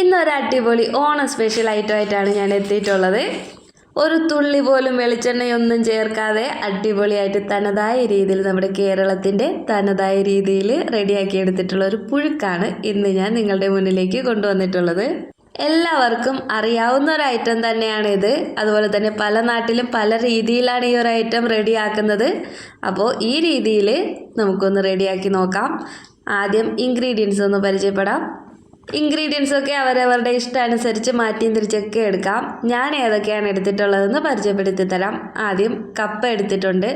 ഇന്നൊരു അടിപൊളി ഓണ സ്പെഷ്യൽ ഐറ്റമായിട്ടാണ് ഞാൻ എത്തിയിട്ടുള്ളത്. ഒരു തുള്ളി പോലും വെളിച്ചെണ്ണയൊന്നും ചേർക്കാതെ അടിപൊളിയായിട്ട് തനതായ രീതിയിൽ നമ്മുടെ കേരളത്തിന്റെ തനതായ രീതിയിൽ റെഡിയാക്കി എടുത്തിട്ടുള്ള ഒരു പുഴുക്കാണ് ഇന്ന് ഞാൻ നിങ്ങളുടെ മുന്നിലേക്ക് കൊണ്ടുവന്നിട്ടുള്ളത്. എല്ലാവർക്കും അറിയാവുന്ന ഒരു ഐറ്റം തന്നെയാണ് ഇത്. അതുപോലെ തന്നെ പല നാട്ടിലും പല രീതിയിലാണ് ഈ ഒരു ഐറ്റം റെഡിയാക്കുന്നത്. അപ്പോൾ ഈ രീതിയിൽ നമുക്കൊന്ന് റെഡിയാക്കി നോക്കാം. ആദ്യം ഇൻഗ്രീഡിയൻസ് ഒന്ന് പരിചയപ്പെടാം. ഇൻഗ്രീഡിയൻസ് ഒക്കെ അവരവരുടെ ഇഷ്ടാനുസരിച്ച് മാറ്റിയും തിരിച്ചൊക്കെ എടുക്കാം. ഞാൻ ഏതൊക്കെയാണ് എടുത്തിട്ടുള്ളതെന്ന് പരിചയപ്പെടുത്തി തരാം. ആദ്യം കപ്പ എടുത്തിട്ടുണ്ട്.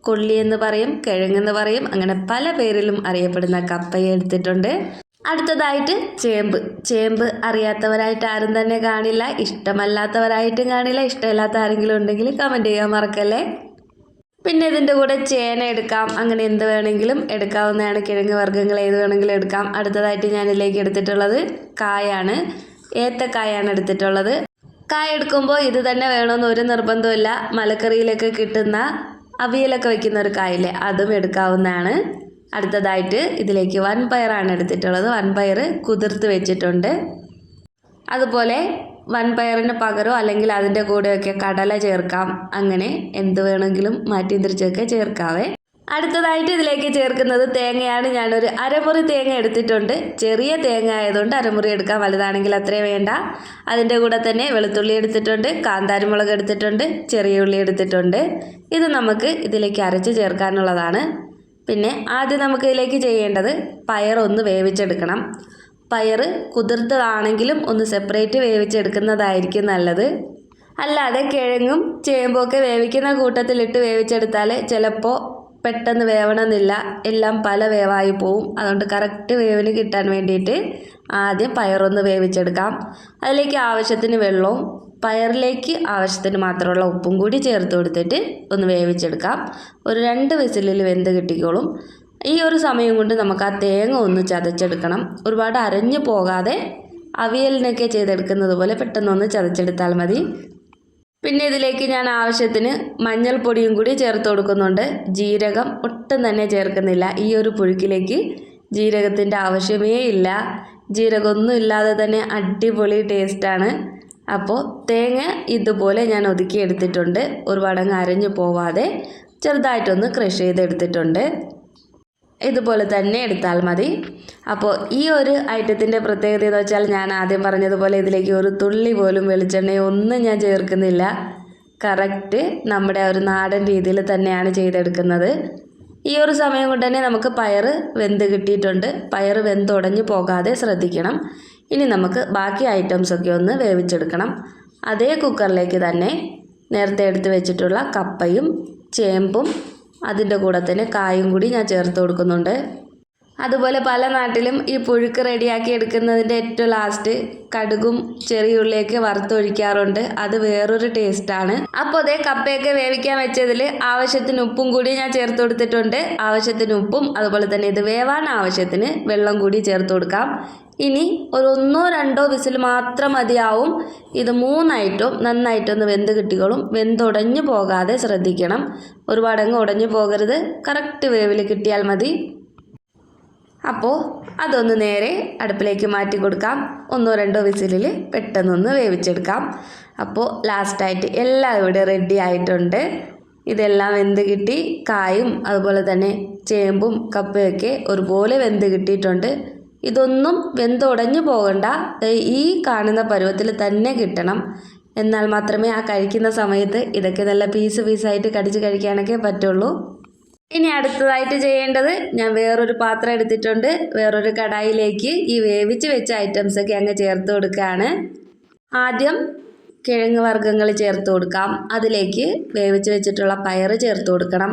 കൊള്ളി എന്ന് പറയും കിഴങ്ങെന്ന് പറയും അങ്ങനെ പല പേരിലും അറിയപ്പെടുന്ന കപ്പയെ എടുത്തിട്ടുണ്ട്. അടുത്തതായിട്ട് ചേമ്പ്. ചേമ്പ് അറിയാത്തവരായിട്ട് ആരും തന്നെ കാണില്ല. ഇഷ്ടമല്ലാത്തവരായിട്ടും കാണില്ല. ഇഷ്ടമില്ലാത്ത ആരെങ്കിലും ഉണ്ടെങ്കിൽ കമന്റ് ചെയ്യാൻ മറക്കല്ലേ. പിന്നെ ഇതിന്റെ കൂടെ ചേന എടുക്കാം. അങ്ങനെ എന്ത് വേണമെങ്കിലും എടുക്കാവുന്നതാണ്. കിഴങ്ങ് വർഗങ്ങൾ ഏത് വേണമെങ്കിലും എടുക്കാം. അടുത്തതായിട്ട് ഞാനിതിലേക്ക് എടുത്തിട്ടുള്ളത് കായാണ്. ഏത്തക്കായാണ് എടുത്തിട്ടുള്ളത്. കായ എടുക്കുമ്പോൾ ഇത് തന്നെ വേണമെന്ന് ഒരു നിർബന്ധമില്ല മലക്കറിയിലൊക്കെ കിട്ടുന്ന അവിയലൊക്കെ വെക്കുന്ന ഒരു കായില്ലേ അതും എടുക്കാവുന്നതാണ്. അടുത്തതായിട്ട് ഇതിലേക്ക് വൻപയറാണ് എടുത്തിട്ടുള്ളത്. വൻപയർ കുതിർത്ത് വെച്ചിട്ടുണ്ട്. അതുപോലെ വൻപയറിന് പകരം അല്ലെങ്കിൽ അതിന്റെ കൂടെയൊക്കെ കടല ചേർക്കാം. അങ്ങനെ എന്ത് വേണമെങ്കിലും മാറ്റി തിരിച്ചൊക്കെ ചേർക്കാവേ. അടുത്തതായിട്ട് ഇതിലേക്ക് ചേർക്കുന്നത് തേങ്ങയാണ്. ഞാനൊരു അരമുറി തേങ്ങ എടുത്തിട്ടുണ്ട്. ചെറിയ തേങ്ങ ആയതുകൊണ്ട് അരമുറി എടുക്കാം. വലുതാണെങ്കിൽ അത്രയും വേണ്ട. അതിന്റെ കൂടെ തന്നെ വെളുത്തുള്ളി എടുത്തിട്ടുണ്ട്. കാന്താരിമുളക് എടുത്തിട്ടുണ്ട്. ചെറിയ ഉള്ളി എടുത്തിട്ടുണ്ട്. ഇത് നമുക്ക് ഇതിലേക്ക് അരച്ച് ചേർക്കാനുള്ളതാണ്. പിന്നെ ആദ്യം നമുക്ക് ഇതിലേക്ക് ചെയ്യേണ്ടത് ഒന്ന് വേവിച്ചെടുക്കണം. പയർ കുതിർത്തതാണെങ്കിലും ഒന്ന് സെപ്പറേറ്റ് വേവിച്ചെടുക്കുന്നതായിരിക്കും നല്ലത്. അല്ലാതെ കിഴങ്ങും ചേമ്പൊക്കെ വേവിക്കുന്ന കൂട്ടത്തിലിട്ട് വേവിച്ചെടുത്താൽ ചിലപ്പോൾ പെട്ടെന്ന് വേവണമെന്നില്ല. എല്ലാം പല വേവായി പോവും. അതുകൊണ്ട് കറക്റ്റ് വേവിന് കിട്ടാൻ വേണ്ടിയിട്ട് ആദ്യം പയറൊന്ന് വേവിച്ചെടുക്കാം. അതിലേക്ക് ആവശ്യത്തിന് വെള്ളവും പയറിലേക്ക് ആവശ്യത്തിന് മാത്രമുള്ള ഉപ്പും കൂടി ചേർത്ത് കൊടുത്തിട്ട് ഒന്ന് വേവിച്ചെടുക്കാം. ഒരു രണ്ട് വിസിലിൽ വെന്ത് കിട്ടിക്കോളും. ഈ ഒരു സമയം കൊണ്ട് നമുക്ക് ആ തേങ്ങ ഒന്ന് ചതച്ചെടുക്കണം. ഒരുപാട് അരഞ്ഞു പോകാതെ അവിയലിനൊക്കെ ചെയ്തെടുക്കുന്നത് പോലെ പെട്ടെന്നൊന്ന് ചതച്ചെടുത്താൽ മതി. പിന്നെ ഇതിലേക്ക് ഞാൻ ആവശ്യത്തിന് മഞ്ഞൾപ്പൊടിയും കൂടി ചേർത്ത് കൊടുക്കുന്നുണ്ട്. ജീരകം ഒട്ടും തന്നെ ചേർക്കുന്നില്ല. ഈ ഒരു പുഴുക്കിലേക്ക് ജീരകത്തിന്റെ ആവശ്യമേ ഇല്ല. ജീരകമൊന്നും ഇല്ലാതെ തന്നെ അടിപൊളി ടേസ്റ്റാണ് അപ്പോൾ തേങ്ങ ഇതുപോലെ ഞാൻ ഒതുക്കി എടുത്തിട്ടുണ്ട്. ഒരുപാടങ്ങ് അരഞ്ഞു പോവാതെ ചെറുതായിട്ടൊന്ന് ക്രഷ് ചെയ്തെടുത്തിട്ടുണ്ട്. ഇതുപോലെ തന്നെ എടുത്താൽ മതി. അപ്പോൾ ഈ ഒരു ഐറ്റത്തിന്റെ പ്രത്യേകത എന്ന് വെച്ചാൽ ഞാൻ ആദ്യം പറഞ്ഞതുപോലെ ഇതിലേക്ക് ഒരു തുള്ളി പോലും വെളിച്ചെണ്ണയോ ഒന്നും ഞാൻ ചേർക്കുന്നില്ല. കറക്റ്റ് നമ്മുടെ ഒരു നാടൻ രീതിയിൽ തന്നെയാണ് ചെയ്തെടുക്കുന്നത്. ഈ ഒരു സമയം കൊണ്ട് തന്നെ നമുക്ക് പയറ് വെന്ത് കിട്ടിയിട്ടുണ്ട്. പയർ വെന്തുടഞ്ഞു പോകാതെ ശ്രദ്ധിക്കണം. ഇനി നമുക്ക് ബാക്കി ഐറ്റംസൊക്കെ ഒന്ന് വേവിച്ചെടുക്കണം. അതേ കുക്കറിലേക്ക് തന്നെ നേരത്തെ എടുത്ത് വെച്ചിട്ടുള്ള കപ്പയും ചേമ്പും അതിന്റെ കൂടെ തന്നെ കായും കൂടി ഞാൻ ചേർത്ത് കൊടുക്കുന്നുണ്ട്. അതുപോലെ പല നാട്ടിലും ഈ പുഴുക്ക് റെഡിയാക്കി എടുക്കുന്നതിന്റെ ഏറ്റവും ലാസ്റ്റ് കടുകും ചെറിയ ഉള്ളിയൊക്കെ വറുത്തൊഴിക്കാറുണ്ട്. അത് വേറൊരു ടേസ്റ്റാണ് അപ്പോൾ അതേ കപ്പയൊക്കെ വേവിക്കാൻ വെച്ചതിൽ ആവശ്യത്തിന് ഉപ്പും കൂടി ഞാൻ ചേർത്ത് കൊടുത്തിട്ടുണ്ട്. ആവശ്യത്തിന് ഉപ്പും അതുപോലെ തന്നെ ഇത് വേവാൻ ആവശ്യത്തിന് വെള്ളം കൂടി ചേർത്ത് കൊടുക്കാം. ഇനി ഒരു ഒന്നോ രണ്ടോ വിസിൽ മാത്രം മതിയാവും. ഇത് മൂന്നായിട്ടും നന്നായിട്ടൊന്ന് വെന്ത് കിട്ടിക്കോളും. വെന്തുടഞ്ഞു പോകാതെ ശ്രദ്ധിക്കണം. ഒരുപാടങ്ങ് ഉടഞ്ഞു പോകരുത്. കറക്റ്റ് വേവിൽ കിട്ടിയാൽ മതി. അപ്പോൾ അതൊന്ന് നേരെ അടുപ്പിലേക്ക് മാറ്റി കൊടുക്കാം. ഒന്നോ രണ്ടോ വിസിലിൽ പെട്ടെന്നൊന്ന് വേവിച്ചെടുക്കാം. അപ്പോൾ ലാസ്റ്റായിട്ട് എല്ലാം ഇവിടെ റെഡി ആയിട്ടുണ്ട്. ഇതെല്ലാം വെന്ത് കിട്ടി. കായും അതുപോലെ തന്നെ ചേമ്പും കപ്പയൊക്കെ ഒരുപോലെ വെന്ത് കിട്ടിയിട്ടുണ്ട്. ഇതൊന്നും വെന്തുടഞ്ഞു പോകണ്ട. ഈ കാണുന്ന പരുവത്തിൽ തന്നെ കിട്ടണം. എന്നാൽ മാത്രമേ ആ കഴിക്കുന്ന സമയത്ത് ഇതൊക്കെ നല്ല പീസ് പീസായിട്ട് കടിച്ച് കഴിക്കാനൊക്കെ പറ്റുള്ളൂ. ഇനി അടുത്തതായിട്ട് ചെയ്യേണ്ടത് ഞാൻ വേറൊരു പാത്രം എടുത്തിട്ടുണ്ട്. വേറൊരു കടായിലേക്ക് ഈ വേവിച്ച് വെച്ച ഐറ്റംസ് ഒക്കെ അങ്ങ് ചേർത്ത് കൊടുക്കുകയാണ്. ആദ്യം കിഴങ്ങ് വർഗങ്ങൾ ചേർത്ത് കൊടുക്കാം. അതിലേക്ക് വേവിച്ച് വെച്ചിട്ടുള്ള പയർ ചേർത്ത് കൊടുക്കണം.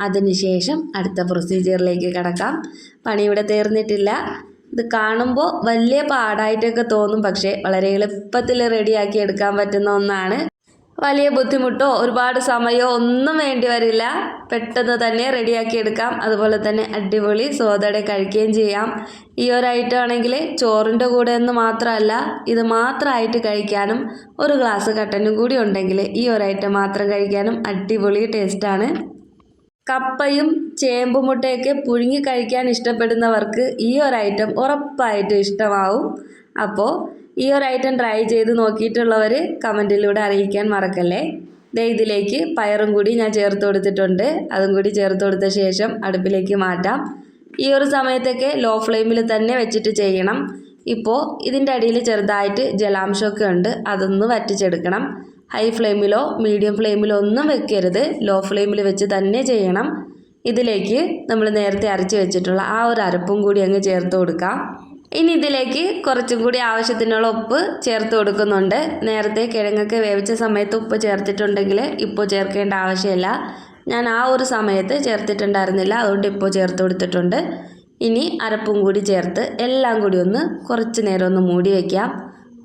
അതിനുശേഷം അടുത്ത പ്രൊസീജിയറിലേക്ക് കിടക്കാം. പണി ഇവിടെ തീർന്നിട്ടില്ല. ഇത് കാണുമ്പോൾ വലിയ പാടായിട്ടൊക്കെ തോന്നും. പക്ഷേ വളരെ എളുപ്പത്തിൽ റെഡിയാക്കി എടുക്കാൻ പറ്റുന്ന ഒന്നാണ്. വലിയ ബുദ്ധിമുട്ടോ ഒരുപാട് സമയമോ ഒന്നും വേണ്ടി വരില്ല. പെട്ടെന്ന് തന്നെ റെഡിയാക്കി എടുക്കാം അതുപോലെ തന്നെ അടിപൊളി സോതയുടെ കഴിക്കുകയും ചെയ്യാം. ഈ ഒരു ഐറ്റം ആണെങ്കിൽ ചോറിന്റെ കൂടെ എന്ന് മാത്രമല്ല ഇത് മാത്രമായിട്ട് കഴിക്കാനും ഒരു ഗ്ലാസ് കട്ടനും കൂടി ഉണ്ടെങ്കിൽ ഈ ഒരു ഐറ്റം മാത്രം കഴിക്കാനും അടിപൊളി ടേസ്റ്റാണ് കപ്പയും ചേമ്പുമുട്ടയൊക്കെ പുഴുങ്ങി കഴിക്കാൻ ഇഷ്ടപ്പെടുന്നവർക്ക് ഈ ഒരു ഐറ്റം ഉറപ്പായിട്ടും ഇഷ്ടമാവും. അപ്പോൾ ഈ ഒരു ഐറ്റം ട്രൈ ചെയ്ത് നോക്കിയിട്ടുള്ളവർ കമന്റിലൂടെ അറിയിക്കാൻ മറക്കല്ലേ? ദേ ഇതിലേക്ക് പയറും കൂടി ഞാൻ ചേർത്ത് കൊടുത്തിട്ടുണ്ട്. അതും കൂടി ചേർത്ത് കൊടുത്ത ശേഷം അടുപ്പിലേക്ക് മാറ്റാം. ഈ ഒരു സമയത്തൊക്കെ ലോ ഫ്ലെയിമിൽ തന്നെ വെച്ചിട്ട് ചെയ്യണം. ഇപ്പോൾ ഇതിന്റെ അടിയിൽ ചെറുതായിട്ട് ജലാംശമൊക്കെ ഉണ്ട്. അതൊന്ന് വറ്റിച്ചെടുക്കണം. ഹൈ ഫ്ലെയിമിലോ മീഡിയം ഫ്ലെയിമിലോ ഒന്നും വെക്കരുത്. ലോ ഫ്ലെയിമിൽ വെച്ച് തന്നെ ചെയ്യണം. ഇതിലേക്ക് നമ്മൾ നേരത്തെ അരച്ച് വെച്ചിട്ടുള്ള ആ ഒരു അരപ്പും കൂടി അങ്ങ് ചേർത്ത് കൊടുക്കാം. ഇനി ഇതിലേക്ക് കുറച്ചും കൂടി ആവശ്യത്തിനുള്ള ഉപ്പ് ചേർത്ത് കൊടുക്കുന്നുണ്ട്. നേരത്തെ കിഴങ്ങൊക്കെ വേവിച്ച സമയത്ത് ഉപ്പ് ചേർത്തിട്ടുണ്ടെങ്കിൽ ഇപ്പോൾ ചേർക്കേണ്ട ആവശ്യമില്ല. ഞാൻ ആ ഒരു സമയത്ത് ചേർത്തിട്ടുണ്ടായിരുന്നില്ല അതുകൊണ്ട് ഇപ്പോൾ ചേർത്ത് കൊടുത്തിട്ടുണ്ട്. ഇനി അരപ്പും കൂടി ചേർത്ത് എല്ലാം കൂടി ഒന്ന് കുറച്ച് നേരം ഒന്ന് മൂടി വയ്ക്കാം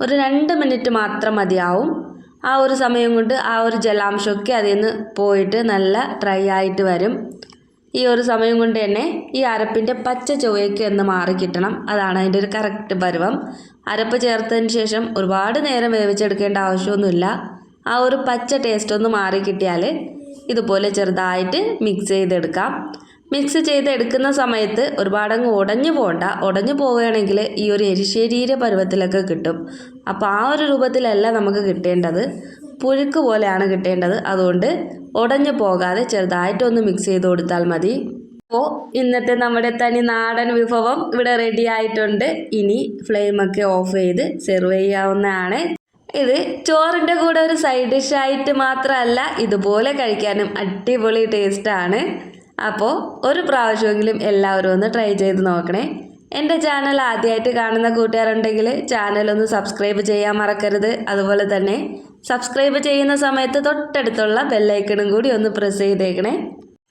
ഒരു രണ്ട് മിനിറ്റ് മാത്രം മതിയാവും. ആ ഒരു സമയം കൊണ്ട് ആ ഒരു ജലാംശമൊക്കെ അതിൽ നിന്ന് പോയിട്ട് നല്ല ഡ്രൈ ആയിട്ട് വരും. ഈ ഒരു സമയം കൊണ്ട് തന്നെ ഈ അരപ്പിന്റെ പച്ച ചുവയ്ക്ക് ഒന്ന് മാറി കിട്ടണം. അതാണ് അതിന്റെ ഒരു കറക്റ്റ് പരുവം. അരപ്പ് ചേർത്തതിന് ശേഷം ഒരുപാട് നേരം വേവിച്ചെടുക്കേണ്ട ആവശ്യമൊന്നുമില്ല. ആ ഒരു പച്ച ടേസ്റ്റ് ഒന്ന് മാറി കിട്ടിയാൽ ഇതുപോലെ ചെറുതായിട്ട് മിക്സ് ചെയ്തെടുക്കാം. മിക്സ് ചെയ്തെടുക്കുന്ന സമയത്ത് ഒരുപാടങ്ങ് ഉടഞ്ഞു പോകണ്ട ഉടഞ്ഞു പോവുകയാണെങ്കിൽ ഈ ഒരു എരിശരീര പരുവത്തിലൊക്കെ കിട്ടും. അപ്പോൾ ആ ഒരു രൂപത്തിലല്ല നമുക്ക് കിട്ടേണ്ടത്. പുഴുക്ക് പോലെയാണ് കിട്ടേണ്ടത്. അതുകൊണ്ട് ഉടഞ്ഞു പോകാതെ ചെറുതായിട്ടൊന്ന് മിക്സ് ചെയ്ത് കൊടുത്താൽ മതി. അപ്പോൾ ഇന്നത്തെ നമ്മുടെ തനി നാടൻ വിഭവം ഇവിടെ റെഡി ആയിട്ടുണ്ട്. ഇനി ഫ്ലെയിമൊക്കെ ഓഫ് ചെയ്ത് സെർവ് ചെയ്യാവുന്നതാണ്. ഇത് ചോറിന്റെ കൂടെ ഒരു സൈഡ് ഡിഷായിട്ട് മാത്രമല്ല ഇതുപോലെ കഴിക്കാനും അടിപൊളി ടേസ്റ്റാണ് അപ്പോൾ ഒരു പ്രാവശ്യമെങ്കിലും എല്ലാവരും ഒന്ന് ട്രൈ ചെയ്ത് നോക്കണേ. എന്റെ ചാനൽ ആദ്യമായിട്ട് കാണുന്ന കൂട്ടുകാരുണ്ടെങ്കിൽ ചാനലൊന്ന് സബ്സ്ക്രൈബ് ചെയ്യാൻ മറക്കരുത്. അതുപോലെ തന്നെ സബ്സ്ക്രൈബ് ചെയ്യുന്ന സമയത്ത് തൊട്ടടുത്തുള്ള ബെല്ലൈക്കണും കൂടി ഒന്ന് പ്രസ് ചെയ്തേക്കണേ.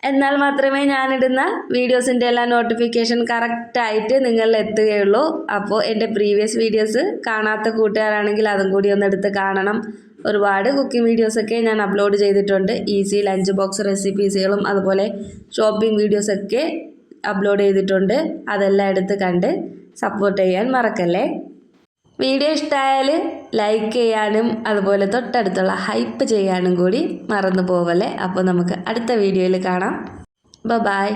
എന്നാൽ മാത്രമേ ഞാനിടുന്ന വീഡിയോസിന്റെ എല്ലാം നോട്ടിഫിക്കേഷൻ കറക്റ്റായിട്ട് നിങ്ങളിൽ എത്തുകയുള്ളൂ. അപ്പോൾ എന്റെ പ്രീവിയസ് വീഡിയോസ് കാണാത്ത കൂട്ടുകാരാണെങ്കിൽ അതും കൂടി ഒന്ന് എടുത്ത് കാണണം. ഒരുപാട് കുക്കിംഗ് വീഡിയോസൊക്കെ ഞാൻ അപ്ലോഡ് ചെയ്തിട്ടുണ്ട്. ഈസി ലഞ്ച് ബോക്സ് റെസിപ്പീസുകളും അതുപോലെ ഷോപ്പിംഗ് വീഡിയോസൊക്കെ അപ്ലോഡ് ചെയ്തിട്ടുണ്ട്. അതെല്ലാം എടുത്ത് കണ്ട് സപ്പോർട്ട് ചെയ്യാൻ മറക്കല്ലേ? വീഡിയോ ഇഷ്ടമായാൽ ലൈക്ക് ചെയ്യാനും അതുപോലെ തൊട്ടടുത്തുള്ള ഹൈപ്പ് ചെയ്യാനും കൂടി മറന്നു പോവല്ലേ? അപ്പോൾ നമുക്ക് അടുത്ത വീഡിയോയിൽ കാണാം. ബ ബായ്